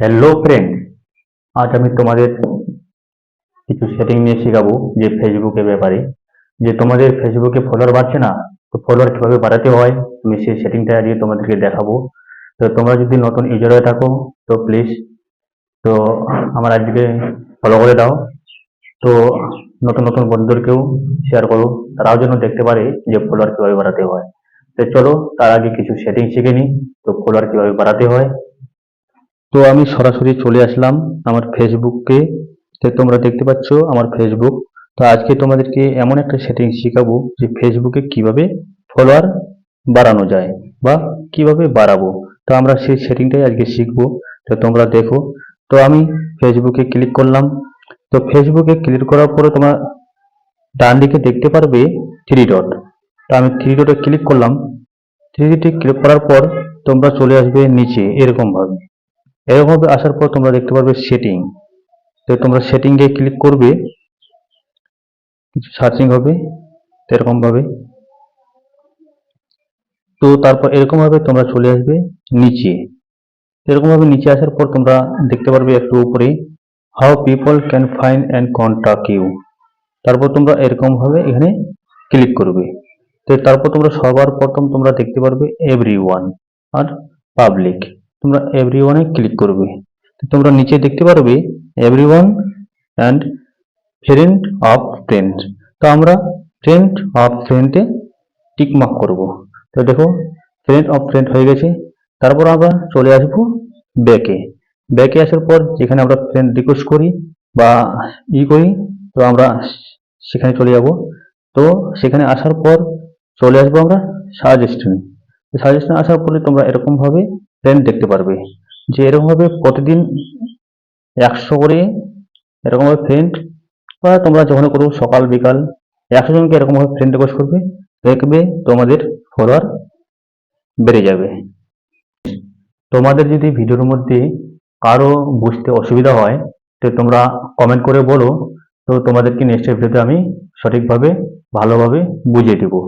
Hello friend আজ আমি তোমাদের কিছু সেটিং নিয়ে শেখাবো যে ফেসবুকের ব্যাপারে। যে তোমাদের ফেসবুকে ফলোয়ার বাড়ছে না, তো ফলোয়ার কীভাবে বাড়াতে হয়, আমি সেই সেটিংটা আজকে তোমাদেরকে দেখাবো। তো তোমরা যদি নতুন ইউজার হয়ে থাকো, তো প্লিজ তো আমার আজকে ফলো করে দাও। তো নতুন নতুন বন্ধুদেরকেও শেয়ার করো, তারাও যেন দেখতে পারে যে ফলোয়ার কীভাবে বাড়াতে হয়। তো চলো, তার আগে কিছু সেটিং শিখে নিই, তো ফলোয়ার কীভাবে বাড়াতে হয়। তো আমি সরাসরি চলে আসলাম আমার ফেসবুককে তো তোমরা দেখতে পাচ্ছ আমার ফেসবুক তো আজকে তোমাদেরকে এমন একটা সেটিং শেখাবো যে ফেসবুকে কীভাবে ফলোয়ার বাড়ানো যায় বা কীভাবে বাড়াবো। তো আমরা সেই সেটিংটাই আজকে শিখব। তো তোমরা দেখো। তো আমি ফেসবুকে ক্লিক করলাম। তো ফেসবুকে ক্লিক করার পরে তোমার ডান দিকে দেখতে পারবে থ্রি ডট তো আমি থ্রি ডটে ক্লিক করলাম। থ্রি ডটে ক্লিক করার পর তোমরা চলে আসবে নিচে এরকম ভাবে এরকম ভাবে আসার পর তোমরা দেখতে পারবে সেটিং তো তোমরা সেটিং এ ক্লিক করবে, কিছু সার্চিং হবে তো এরকম ভাবে তো তারপর এরকম ভাবে তোমরা চলে আসবে নিচে। এরকম ভাবে নিচে আসার পর তোমরা দেখতে পারবে একটু উপরে how people can find and contact you তারপর তোমরা এরকম ভাবে এখানে ক্লিক করবে। তো তারপর তোমরা সবার প্রথম তোমরা দেখতে পারবে এভরি আর পাবলিক তোমরা এভরি ওয়ানে ক্লিক করবে তোমরা নিচে দেখতে পারবে everyone and friend of friend তো আমরা ফ্রেন্ড অফ ফ্রেন্ডে টিক মার্ক করব। তো দেখো ফ্রেন্ড অফ ফ্রেন্ড হয়ে গেছে। তারপর আমরা চলে আসব ব্যাকে ব্যাকে আসার পর যেখানে আমরা ফ্রেন্ড রিকোয়েস্ট করি বা ই করি, তো আমরা সেখানে চলে যাব। তো সেখানে আসার পর চলে আসব আমরা সাজেস্টনে সাজেশন আসার পরে তোমরা এরকম ফ্রেন্ড দেখতে পারবে যে এরকম ভাবে প্রতিদিন একশো করে এরকম ভাবে ফ্রেন্ড বা তোমরা যখন করো সকাল, বিকাল একশো জনকে এরকম ভাবে ফ্রেন্ড রিকোয়েস্ট করবে, দেখবে তোমাদের ফলোয়ার বেড়ে যাবে। তোমাদের যদি ভিডিওর মধ্যে কারও বুঝতে অসুবিধা হয়, তো তোমরা কমেন্ট করে বলো, তো তোমাদেরকে নেক্সট ভিডিওতে আমি সঠিকভাবে, ভালোভাবে বুঝিয়ে দেবো।